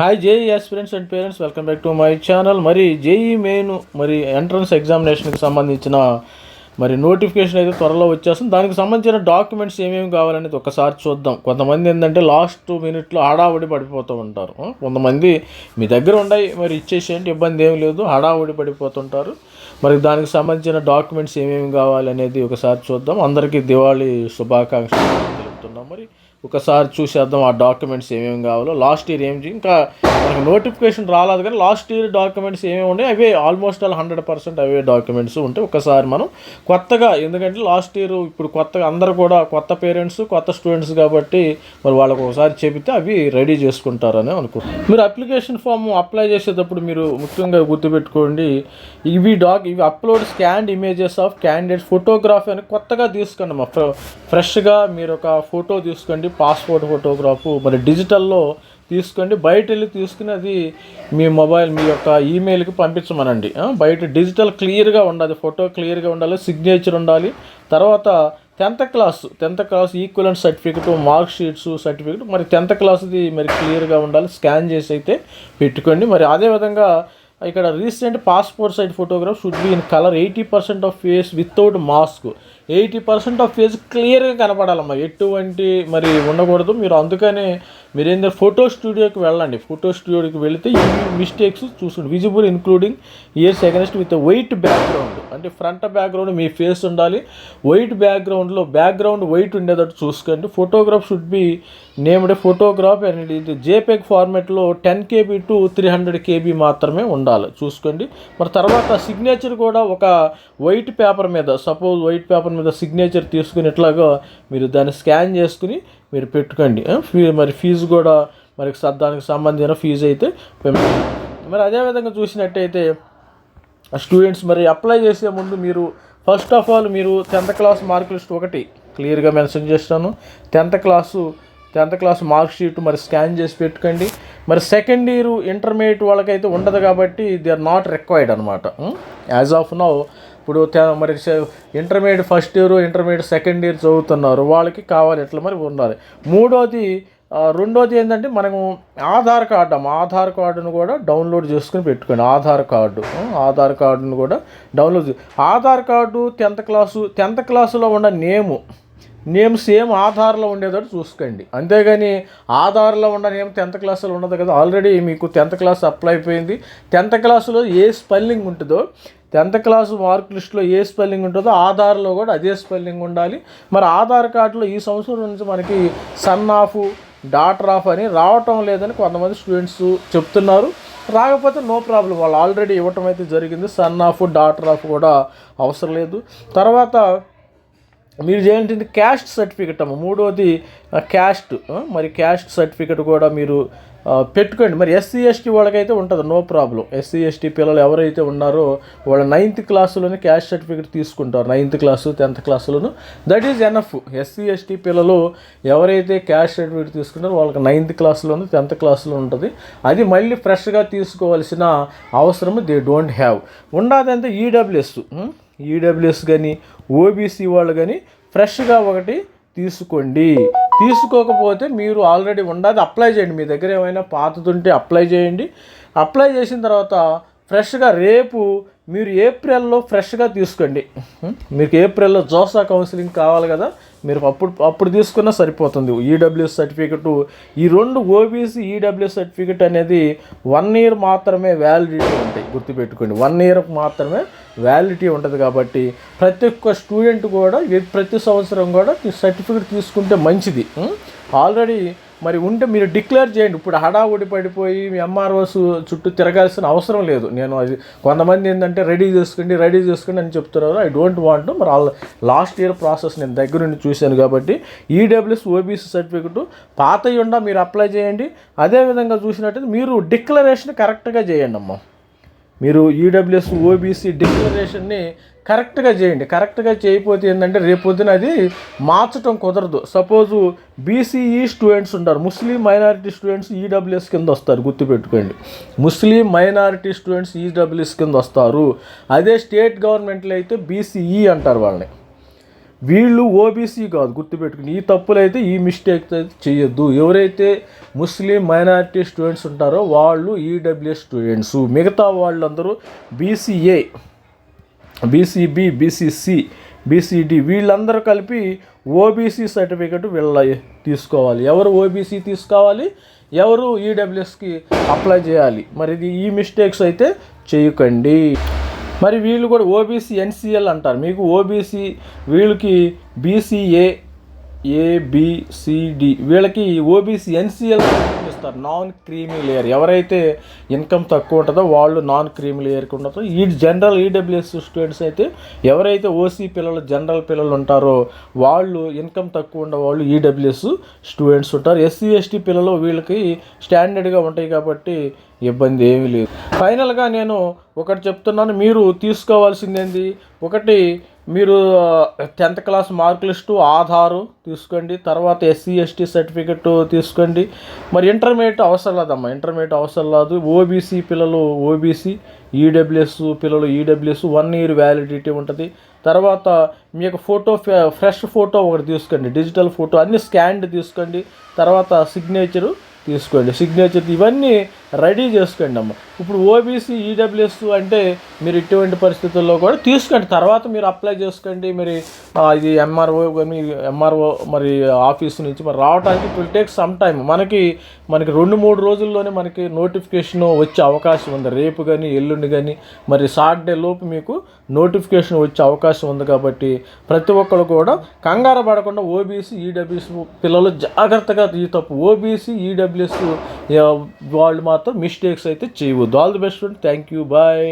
Hi JEE aspirants and parents welcome back to my channel మరి JEE main మరి entrance ఎగ్జామినేషన్కి సంబంధించిన మరి నోటిఫికేషన్ అయితే త్వరలో వచ్చేస్తుంది. దానికి సంబంధించిన డాక్యుమెంట్స్ ఏమేమి కావాలనేది ఒకసారి చూద్దాం. కొంతమంది ఏంటంటే లాస్ట్ మినిట్లో హడావుడి పడిపోతూ ఉంటారు. కొంతమంది మీ దగ్గర ఉన్నాయి మరి ఇచ్చేసేయండి ఇబ్బంది ఏం లేదు హడావుడి పడిపోతుంటారు. మరి దానికి సంబంధించిన డాక్యుమెంట్స్ ఏమేమి కావాలనేది ఒకసారి చూద్దాం. అందరికీ దివాళీ శుభాకాంక్షలు తెలుపుతున్నాం. మరి ఒకసారి చూసేద్దాం ఆ డాక్యుమెంట్స్ ఏమేమి కావాలో. లాస్ట్ ఇయర్ ఏం ఇంకా మనకు నోటిఫికేషన్ రాలేదు కానీ లాస్ట్ ఇయర్ డాక్యుమెంట్స్ ఏమేమి ఉన్నాయి అవే ఆల్మోస్ట్ ఆల్ హండ్రెడ్ పర్సెంట్ అవే డాక్యుమెంట్స్ ఉంటాయి ఒకసారి మనం కొత్తగా ఎందుకంటే లాస్ట్ ఇయర్ ఇప్పుడు కొత్తగా అందరు కూడా కొత్త పేరెంట్స్ కొత్త స్టూడెంట్స్ కాబట్టి మరి వాళ్ళకు ఒకసారి చెబితే అవి రెడీ చేసుకుంటారని అనుకుంటున్నాను మీరు అప్లికేషన్ ఫామ్ అప్లై చేసేటప్పుడు మీరు ముఖ్యంగా గుర్తుపెట్టుకోండి ఇవి డాక్ ఇవి upload scanned images of candidate photography అని కొత్తగా తీసుకోండి మా ఫ్రె ఫ్రెష్గా మీరు ఒక ఫోటో తీసుకోండి పాస్పోర్ట్ ఫోటోగ్రాఫ్ మరి డిజిటల్లో తీసుకోండి బయట వెళ్ళి తీసుకుని అది మీ మొబైల్ మీ యొక్క ఈమెయిల్కి పంపించమనండి. బయట డిజిటల్ క్లియర్గా ఉండాలి ఫోటో క్లియర్గా ఉండాలి సిగ్నేచర్ ఉండాలి. తర్వాత tenth class tenth class equivalent certificate mark sheets certificate మరి టెన్త్ క్లాస్ది మరి క్లియర్గా ఉండాలి స్కాన్ చేసి అయితే పెట్టుకోండి. మరి అదేవిధంగా ఇక్కడ recent passport size photograph should be in colour eighty percent of face without mask. Eighty percent of face క్లియర్గా కనపడాలమ్మా. ఎటువంటి మరి ఉండకూడదు. మీరు అందుకనే మీరు ఏంటంటే ఫోటో స్టూడియోకి వెళ్ళండి. ఫోటో స్టూడియోకి వెళితే ఈ మిస్టేక్స్ చూసుకోండి visible including ears against with white background అంటే ఫ్రంట్ బ్యాక్గ్రౌండ్ మీ ఫేస్ ఉండాలి. వైట్ బ్యాక్గ్రౌండ్లో బ్యాక్గ్రౌండ్ వైట్ ఉండేటట్టు చూసుకోండి. Photograph should be named photograph and ఇది జేపెగ్ ఫార్మాట్లో ten KB to three hundred KB మాత్రమే ఉండాలి. చూసుకోండి. మరి తర్వాత సిగ్నేచర్ కూడా ఒక వైట్ పేపర్ మీద సపోజ్ వైట్ పేపర్ మీద సిగ్నేచర్ తీసుకుని ఇట్లాగా మీరు దాన్ని స్కాన్ చేసుకుని మీరు పెట్టుకోండి. ఫీ మరి ఫీజు కూడా మరి దానికి సంబంధించిన ఫీజు అయితే మరి అదేవిధంగా చూసినట్టయితే స్టూడెంట్స్ మరి అప్లై చేసే ముందు మీరు ఫస్ట్ ఆఫ్ ఆల్ మీరు టెన్త్ క్లాస్ మార్క్ లిస్ట్ ఒకటి క్లియర్గా మెన్షన్ చేస్తాను. Tenth class tenth class mark sheet మరి స్కాన్ చేసి పెట్టుకోండి. మరి సెకండ్ ఇయర్ ఇంటర్మీడియట్ వాళ్ళకైతే ఉండదు కాబట్టి దే ఆర్ నాట్ రిక్వైర్డ్ అనమాట యాజ్ ఆఫ్ నౌ ఇప్పుడు మరి intermediate first year intermediate second year చదువుతున్నారు. వాళ్ళకి కావాలి ఎట్లా మరి ఉండాలి మూడోది రెండోది ఏంటంటే మనము ఆధార్ కార్డు అమ్మ. ఆధార్ కార్డును కూడా డౌన్లోడ్ చేసుకుని పెట్టుకోండి. ఆధార్ కార్డు ఆధార్ కార్డును కూడా download Aadhaar card tenth class tenth క్లాసులో ఉన్న నేము నేమ్ సేమ్ ఆధార్లో ఉండేదో చూసుకోండి. అంతేగాని ఆధార్లో ఉన్న నేమ్ టెన్త్ క్లాస్లో ఉండదు కదా. ఆల్రెడీ మీకు టెన్త్ క్లాస్ అప్లై అయిపోయింది. టెన్త్ క్లాస్లో ఏ స్పెల్లింగ్ ఉంటుందో టెన్త్ క్లాస్ మార్క్ లిస్ట్లో ఏ స్పెల్లింగ్ ఉంటుందో ఆధార్లో కూడా అదే స్పెల్లింగ్ ఉండాలి. మరి ఆధార్ కార్డులో ఈ సంవత్సరం నుంచి మనకి సన్ ఆఫ్ డాటర్ ఆఫ్ అని రావటం లేదని కొంతమంది స్టూడెంట్స్ చెప్తున్నారు. రాకపోతే నో ప్రాబ్లం వాళ్ళు ఆల్రెడీ ఇవ్వటం అయితే జరిగింది. సన్ ఆఫ్ డాటర్ ఆఫ్ కూడా అవసరం లేదు. తర్వాత మీరు చేయాలంటే క్యాస్ట్ సర్టిఫికెట్ అమ్మ. మూడోది క్యాస్ట్ మరి క్యాస్ట్ సర్టిఫికెట్ కూడా మీరు పెట్టుకోండి. మరి ఎస్సీ ఎస్టీ వాళ్ళకైతే ఉంటుంది నో ప్రాబ్లం ఎస్సీ ఎస్టీ పిల్లలు ఎవరైతే ఉన్నారో వాళ్ళ నైన్త్ క్లాసులోనే క్యాస్ట్ సర్టిఫికెట్ తీసుకుంటారు. Ninth class tenth క్లాసులోను that is enough SC ST పిల్లలు ఎవరైతే క్యాస్ట్ సర్టిఫికెట్ తీసుకుంటారో వాళ్ళకి నైన్త్ క్లాస్లోను టెన్త్ క్లాస్లో ఉంటుంది. అది మళ్ళీ ఫ్రెష్గా తీసుకోవాల్సిన అవసరం దే డోంట్ హ్యావ్ ఉండదంటే ఈడబ్ల్యూఎస్ ఈడబ్ల్యూఎస్ కానీ ఓబీసీ వాళ్ళు కానీ ఫ్రెష్గా ఒకటి తీసుకోండి. తీసుకోకపోతే మీరు ఆల్రెడీ ఉండదు అప్లై చేయండి. మీ దగ్గర ఏమైనా పాతదుంటే అప్లై చేయండి. అప్లై చేసిన తర్వాత ఫ్రెష్గా రేపు మీరు ఏప్రిల్లో ఫ్రెష్గా తీసుకోండి. మీకు ఏప్రిల్లో జోసా కౌన్సిలింగ్ కావాలి కదా మీరు అప్పుడు అప్పుడు తీసుకున్నా సరిపోతుంది. ఈడబ్ల్యూఎస్ సర్టిఫికెట్ ఈ రెండు ఓబీసీ ఈడబ్ల్యూఎస్ సర్టిఫికెట్ అనేది వన్ ఇయర్ మాత్రమే వ్యాలిడిటీ ఉంటాయి. గుర్తుపెట్టుకోండి వన్ ఇయర్ మాత్రమే వ్యాలిడిటీ ఉంటుంది కాబట్టి ప్రతి ఒక్క స్టూడెంట్ కూడా ప్రతి సంవత్సరం కూడా సర్టిఫికెట్ తీసుకుంటే మంచిది. ఆల్రెడీ మరి ఉంటే మీరు డిక్లేర్ చేయండి. ఇప్పుడు హడావుడి పడిపోయి మీ ఎంఆర్ఓస్ చుట్టూ తిరగాల్సిన అవసరం లేదు. నేను అది కొంతమంది ఏంటంటే రెడీ చేసుకోండి రెడీ చేసుకోండి అని చెప్తున్నారు. ఐ డోంట్ వాంట్ మరి ఆల్ లాస్ట్ ఇయర్ ప్రాసెస్ నేను దగ్గర నుండి చూశాను కాబట్టి ఈడబ్ల్యూఎస్ ఓబీసీ సర్టిఫికెట్ పాత ఉండా మీరు అప్లై చేయండి. అదేవిధంగా చూసినట్టయితే మీరు డిక్లరేషన్ కరెక్ట్గా చేయండి అమ్మా. మీరు ఈడబ్ల్యూఎస్ ఓబీసీ డిక్లరేషన్ని కరెక్ట్గా చేయండి. కరెక్ట్గా చేయకపోతే ఏంటంటే రేపొద్దున అది మార్చడం కుదరదు. సపోజు బీసీఈ స్టూడెంట్స్ ఉంటారు. ముస్లిం మైనారిటీ స్టూడెంట్స్ ఈడబ్ల్యూఎస్ కింద వస్తారు. గుర్తుపెట్టుకోండి. ముస్లిం మైనారిటీ స్టూడెంట్స్ ఈడబ్ల్యూఎస్ కింద వస్తారు. అదే స్టేట్ గవర్నమెంట్లో అయితే బీసీఈ అంటారు వాళ్ళని. వీళ్ళు ఓబీసీ కాదు గుర్తుపెట్టుకుని ఈ తప్పులు అయితే ఈ మిస్టేక్ అయితే చేయొద్దు ఎవరైతే ముస్లిం మైనారిటీ స్టూడెంట్స్ ఉంటారో వాళ్ళు ఈడబ్ల్యూఎస్ స్టూడెంట్స్. మిగతా వాళ్ళందరూ బీసీఏ బీసీబీ బీసీసీ బీసీడి వీళ్ళందరూ కలిపి ఓబీసీ సర్టిఫికెట్ వీళ్ళ తీసుకోవాలి. ఎవరు ఓబీసీ తీసుకోవాలి? ఎవరు ఈడబ్ల్యూఎస్కి అప్లై చేయాలి? మరి ఇది ఈ మిస్టేక్స్ అయితే చేయకండి మరి వీళ్ళు కూడా ఓబీసీ ఎన్సీఎల్ అంటారు. మీకు ఓబీసీ వీళ్ళకి బీసీఏ ఏబిసిడి వీళ్ళకి ఓబీసీ ఎన్సీఎల్ ఇస్తారు. నాన్ క్రీమీ లేయర్ ఎవరైతే ఇన్కమ్ తక్కువ ఉంటుందో వాళ్ళు నాన్ క్రీమీ లేయర్కి ఉండదు ఈ జనరల్ ఈడబ్ల్యూఎస్ స్టూడెంట్స్ అయితే ఎవరైతే ఓసీ పిల్లలు జనరల్ పిల్లలు ఉంటారో వాళ్ళు ఇన్కమ్ తక్కువ ఉండే వాళ్ళు ఈడబ్ల్యూఎస్ స్టూడెంట్స్ ఉంటారు. ఎస్సీ ఎస్టీ పిల్లలు వీళ్ళకి స్టాండర్డ్గా ఉంటాయి కాబట్టి ఇబ్బంది ఏమీ లేదు. ఫైనల్గా నేను ఒకటి చెప్తున్నాను. మీరు తీసుకోవాల్సింది ఏంది? ఒకటి మీరు tenth class mark list Aadhaar తీసుకోండి తర్వాత ఎస్సీ ఎస్టీ సర్టిఫికెట్ తీసుకోండి. మరి ఇంటర్మీడియట్ అవసరం లేదమ్మా ఇంటర్మీడియట్ అవసరం లేదు. ఓబీసీ పిల్లలు ఓబీసీ ఈడబ్ల్యూఎస్ పిల్లలు ఈడబ్ల్యూఎస్ వన్ ఇయర్ వ్యాలిడిటీ ఉంటుంది. తర్వాత మీకు ఫోటో ఫ్రెష్ ఫోటో ఒకటి తీసుకోండి డిజిటల్ ఫోటో అన్ని స్కాన్డ్ తీసుకోండి. తర్వాత సిగ్నేచరు తీసుకోండి. సిగ్నేచర్ ఇవన్నీ రెడీ చేసుకోండి అమ్మ. ఇప్పుడు ఓబీసీ ఈడబ్ల్యూఎస్ అంటే మీరు ఇటువంటి పరిస్థితుల్లో కూడా తీసుకోండి. తర్వాత మీరు అప్లై చేసుకోండి. మరి ఇది ఎంఆర్ఓ మీ ఎంఆర్ఓ మరి ఆఫీస్ నుంచి మరి రావడానికి it will take some time మనకి మనకి రెండు మూడు రోజుల్లోనే మనకి నోటిఫికేషన్ వచ్చే అవకాశం ఉంది. రేపు కానీ ఎల్లుండి కానీ మరి సాటర్డే లోపు మీకు నోటిఫికేషన్ వచ్చే అవకాశం ఉంది కాబట్టి ప్రతి ఒక్కరు కూడా కంగారు పడకుండా ఓబీసీ ఈడబ్ల్యూఎస్ పిల్లలు జాగ్రత్తగా ఈ తప్పు. ఓబీసీ ఈడబ్ల్యూఎస్ వాళ్ళు మాత్రం మిస్టేక్స్ అయితే చేయవద్దు. All the best friend thank you bye